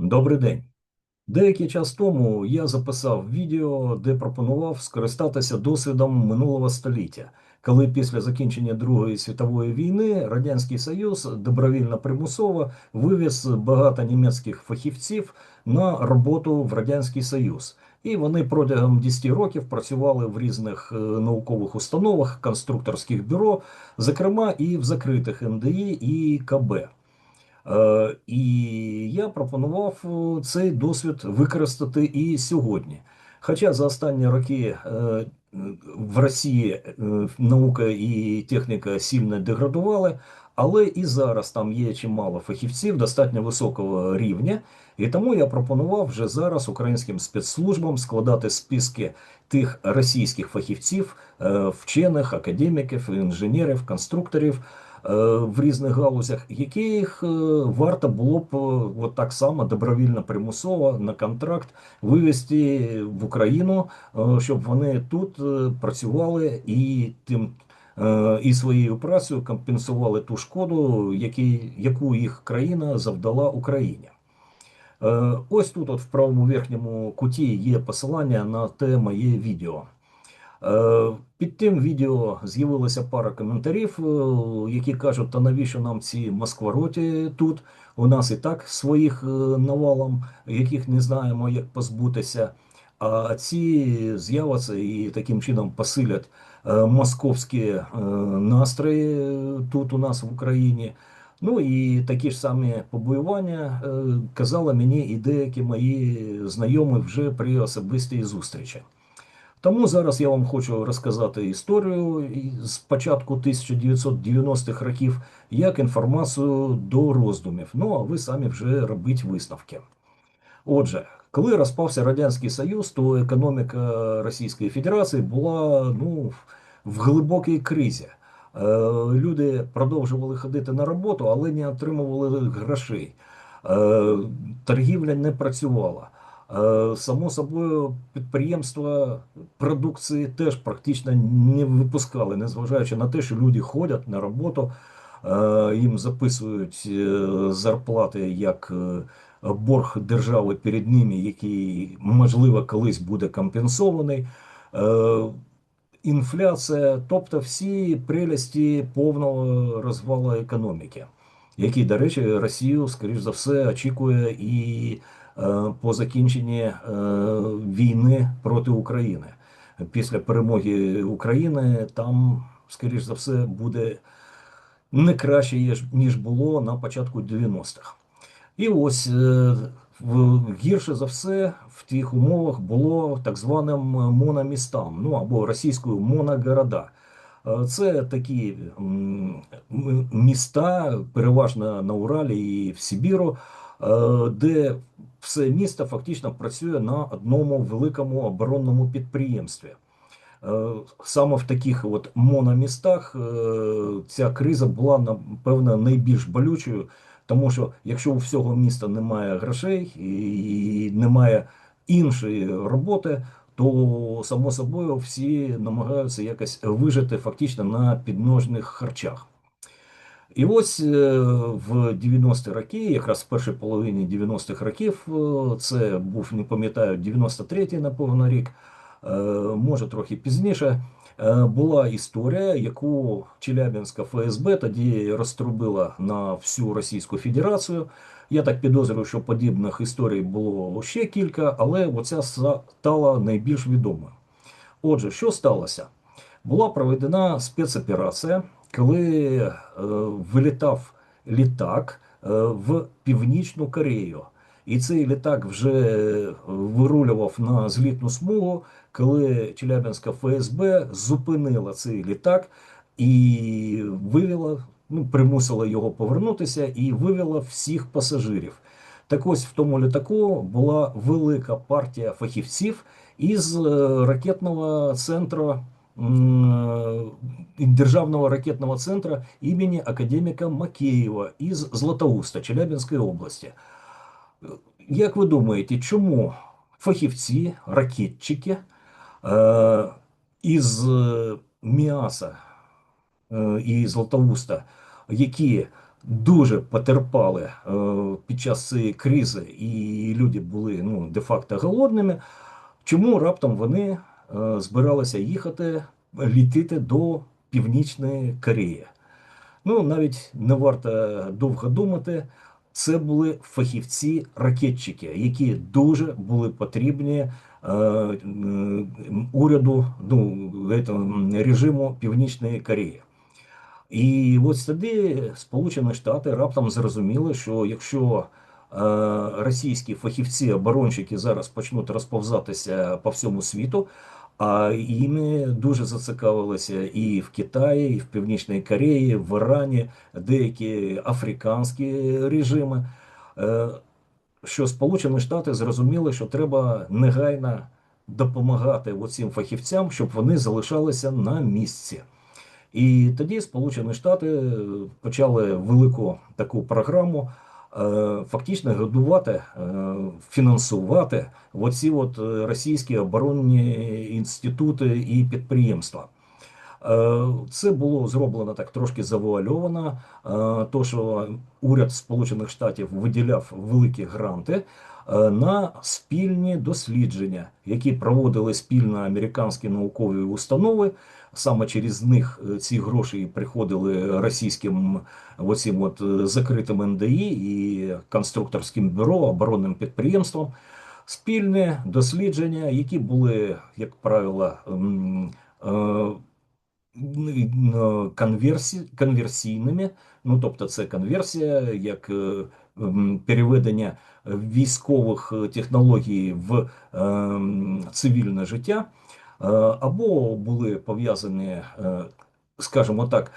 Добрий день. Деякий час тому я записав відео, де пропонував скористатися досвідом минулого століття, коли після закінчення Другої світової війни Радянський Союз добровільно примусово вивіз багато німецьких фахівців на роботу в Радянський Союз. І вони протягом 10 років працювали в різних е, наукових установах, конструкторських бюро, зокрема і в закритих НДІ і КБ. Е, І я пропонував е, цей досвід використати і сьогодні. Хоча за останні роки е, в Росії наука і техніка сильно деградували, але і зараз там є чимало фахівців достатньо високого рівня, і тому я пропонував вже зараз українським спецслужбам складати списки тих російських фахівців, вчених, академіків, інженерів, конструкторів в різних галузях, яких е, варто було б е, от так само добровільно примусово на контракт вивести в Україну, е, щоб вони тут е, працювали і тим. е, І своєю працею компенсували ту шкоду, які, яку їх країна завдала Україні. Е, Ось тут, от в правому верхньому куті, є посилання на те моє відео. Е, Під тим відео з'явилася пара коментарів, е, які кажуть, та навіщо нам ці москвороті тут? У нас і так своїх е, навалом, яких не знаємо, як позбутися. А ці з'являться і таким чином посилять московські настрої тут у нас в Україні. Ну і такі ж самі побоювання казали мені і деякі мої знайомі вже при особистій зустрічі. Тому зараз я вам хочу розказати історію з початку 1990-х років, як інформацію до роздумів. Ну а ви самі вже робіть висновки. Отже, коли розпався Радянський Союз, то економіка Російської Федерації була ну, в глибокій кризі. Е, Люди продовжували ходити на роботу, але не отримували грошей. Е, Торгівля не працювала. Е, Само собою, підприємства продукції теж практично не випускали, незважаючи на те, що люди ходять на роботу, е, їм записують е, зарплати як борг держави перед ними, який, можливо, колись буде компенсований. Інфляція, тобто всі прелісті повного розвалу економіки, який, до речі, Росію, скоріш за все, очікує і по закінченні е, війни проти України. Після перемоги України там, скоріш за все, буде не краще, ніж- було на початку 90-х. І ось е, гірше за все в тих умовах було так званим мономістам, ну або російською моногорода. Е, Це такі міста, переважно на Уралі і в Сибіру, е, де все місто фактично працює на одному великому оборонному підприємстві. Е, Саме в таких от мономістах е, ця криза була напевно найбільш болючою, тому що якщо у всього міста немає грошей і немає іншої роботи, то само собою всі намагаються якось вижити фактично на підножних харчах. І ось е, в 90-ті роки, якраз в першій половині 90-х років, е, це був, не пам'ятаю, 93-й, напевно, рік, е, може трохи пізніше, була історія, яку Челябинська ФСБ тоді розтрубила на всю Російську Федерацію. Я так підозрюю, що подібних історій було ще кілька, але оця стала найбільш відомою. Отже, що сталося? Була проведена спецоперація, коли е, вилітав літак е, в Північну Корею. І цей літак вже е, вирулював на злітну смугу, коли Челябинська ФСБ зупинила цей літак і вивела, ну, примусила його повернутися і вивела всіх пасажирів. Так ось в тому літаку була велика партія фахівців із ракетного центру Державного ракетного центру імені академіка Макеєва із Златоуста Челябинської області. Як ви думаєте, чому фахівці, ракетчики із е, Міаса і Златоуста, які дуже потерпали під час цієї кризи, і люди були ну, де-факто голодними, чому раптом вони е, збиралися їхати літити до Північної Кореї? Ну, навіть не варто довго думати. Це були фахівці-ракетчики, які дуже були потрібні е, уряду ну, режиму Північної Кореї. І от тоді Сполучені Штати раптом зрозуміли, що якщо е, російські фахівці-оборонщики зараз почнуть розповзатися по всьому світу, а іми дуже зацікавилися і в Китаї, і в Північній Кореї, в Ірані, деякі африканські режими, е, що Сполучені Штати зрозуміли, що треба негайно допомагати цим фахівцям, щоб вони залишалися на місці. І тоді Сполучені Штати почали велику таку програму. Е, фактично годувати, е, фінансувати оці от російські оборонні інститути і підприємства. Е, це було зроблено так трошки завуальовано, то що уряд Сполучених Штатів виділяв великі гранти на спільні дослідження, які проводили спільно американські наукові установи саме через них е, ці гроші приходили російським оцім от е, закритим НДІ і конструкторським бюро, оборонним підприємствам. Спільні дослідження, які були, як правило, е, конверсійними, ну тобто це конверсія, як переведення військових технологій в цивільне життя. Е, або були пов'язані, е, скажімо так,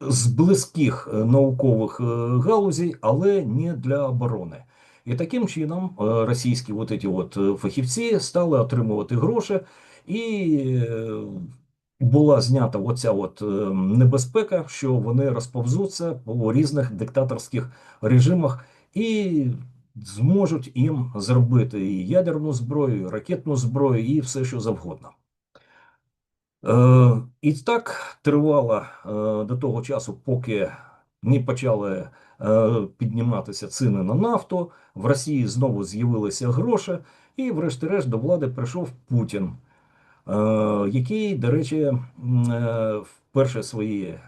з близьких е, наукових галузей, але не для оборони. І таким чином російські от ці от фахівці стали отримувати гроші, і була знята оця от небезпека, що вони розповзуться по різних диктаторських режимах. і зможуть їм зробити і ядерну зброю, і ракетну зброю, і все, що завгодно. Е, І так тривало е, до того часу, поки не почали е, підніматися ціни на нафту. В Росії знову з'явилися гроші, і, врешті-решт, до влади прийшов Путін, е, який, до речі, е, в перші свої е,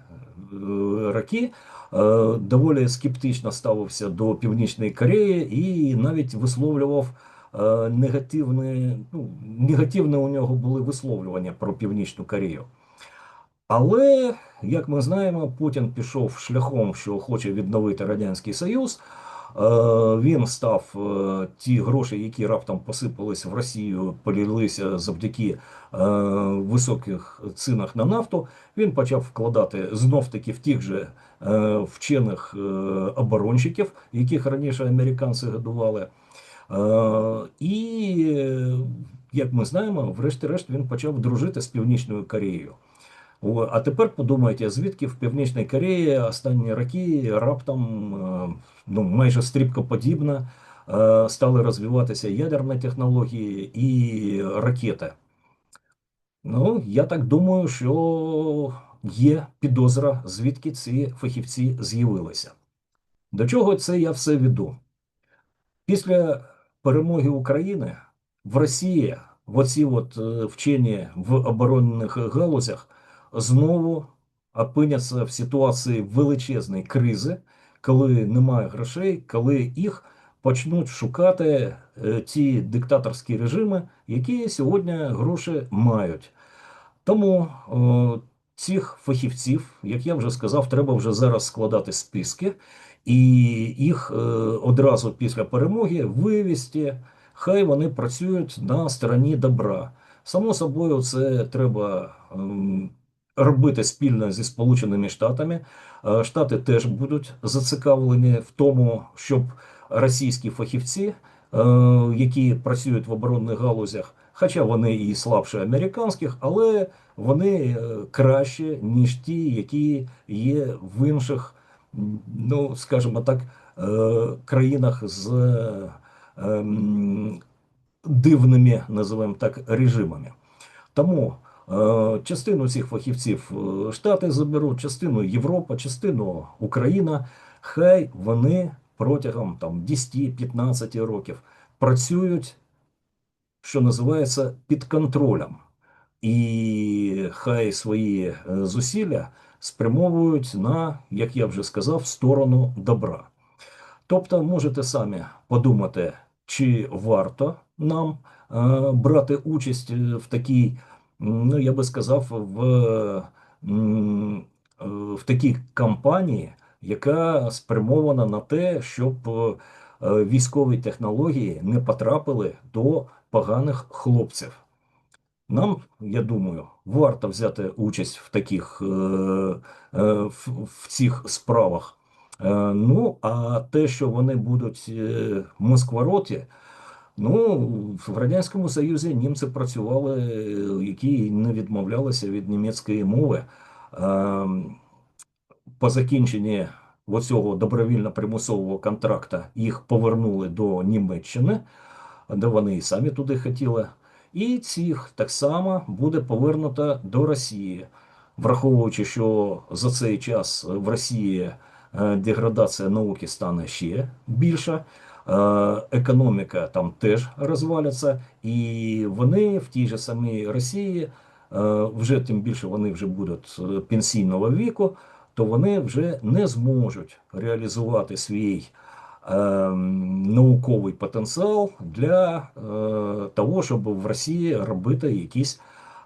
роки Е, доволі скептично ставився до Північної Кореї і навіть висловлював е, негативне, ну, негативне у нього були висловлювання про Північну Корею. Але, як ми знаємо, Путін пішов шляхом, що хоче відновити Радянський Союз. Е, він став ті гроші, які раптом посипались в Росію, полілися завдяки високих цінах на нафту. Він почав вкладати знов таки в тих же Е, вчених е, оборонщиків, яких раніше американці годували. Е, і, як ми знаємо, врешті-решт він почав дружити з Північною Кореєю. А тепер подумайте, звідки в Північній Кореї останні роки раптом ну, майже стрібкоподібно стали розвиватися ядерні технології і ракети. Ну, я так думаю, що є підозра, звідки ці фахівці з'явилися. До чого це я все веду? Після перемоги України в Росії в оці от е, вчені в оборонних галузях знову опиняться в ситуації величезної кризи, коли немає грошей, коли їх почнуть шукати е, ті диктаторські режими, які сьогодні гроші мають. Тому цих фахівців, як я вже сказав, треба вже зараз складати списки і їх е, одразу після перемоги вивести. Хай вони працюють на стороні добра. Само собою, це треба ем, робити спільно зі Сполученими Штатами. Е, Штати теж будуть зацікавлені в тому, щоб російські фахівці, е, які працюють в оборонних галузях, хоча вони і слабше американських, але вони е, краще, ніж ті, які є в інших, ну скажімо так, країнах з ем, дивними, називаємо так, режимами. Тому Частину цих фахівців е, Штати заберуть, частину Європа, частину Україна. Хай вони протягом там 10-15 років працюють, що називається, під контролем. І хай свої е, зусилля спрямовують на, як я вже сказав, сторону добра. Тобто можете самі подумати, чи варто нам е, брати участь в такій, ну я би сказав, в, е, в такій кампанії, яка спрямована на те, щоб е, військові технології не потрапили до поганих хлопців. Нам, я думаю, варто взяти участь в таких е, в, в цих справах. Ну, а те, що вони будуть е, москвороті, ну, в Радянському Союзі німці працювали, які не відмовлялися від німецької мови. Е, по закінченні оцього добровільно-примусового контракта їх повернули до Німеччини, де вони і самі туди хотіли. І цих так само буде повернуто до Росії, враховуючи, що за цей час в Росії е, деградація науки стане ще більша, економіка там теж розваляться, і вони в тій же самій Росії, е, вже тим більше вони вже будуть е, пенсійного віку, то вони вже не зможуть реалізувати свій е, науковий потенціал для е, того, щоб в Росії робити якісь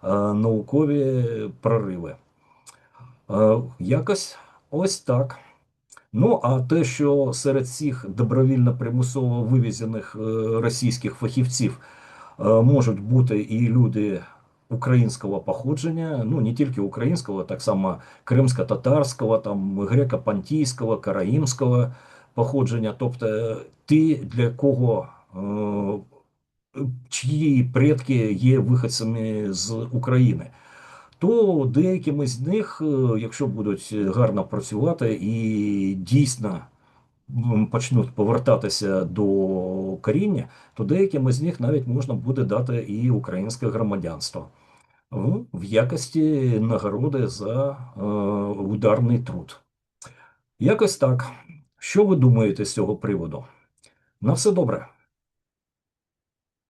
е, наукові прориви. Е, якось ось так. Ну, а те, що серед цих добровільно примусово вивезених е, російських фахівців е, можуть бути і люди українського походження, ну не тільки українського, так само кримсько-татарського, там греко-пантійського, караїмського походження, тобто ті, для кого е, чиї предки є виходцями з України. То деякими з них, е, якщо будуть гарно працювати і дійсно почнуть повертатися до коріння, то деяким з них навіть можна буде дати і українське громадянство в, в якості нагороди за е, ударний труд. Якось так. Що ви думаєте з цього приводу? На все добре.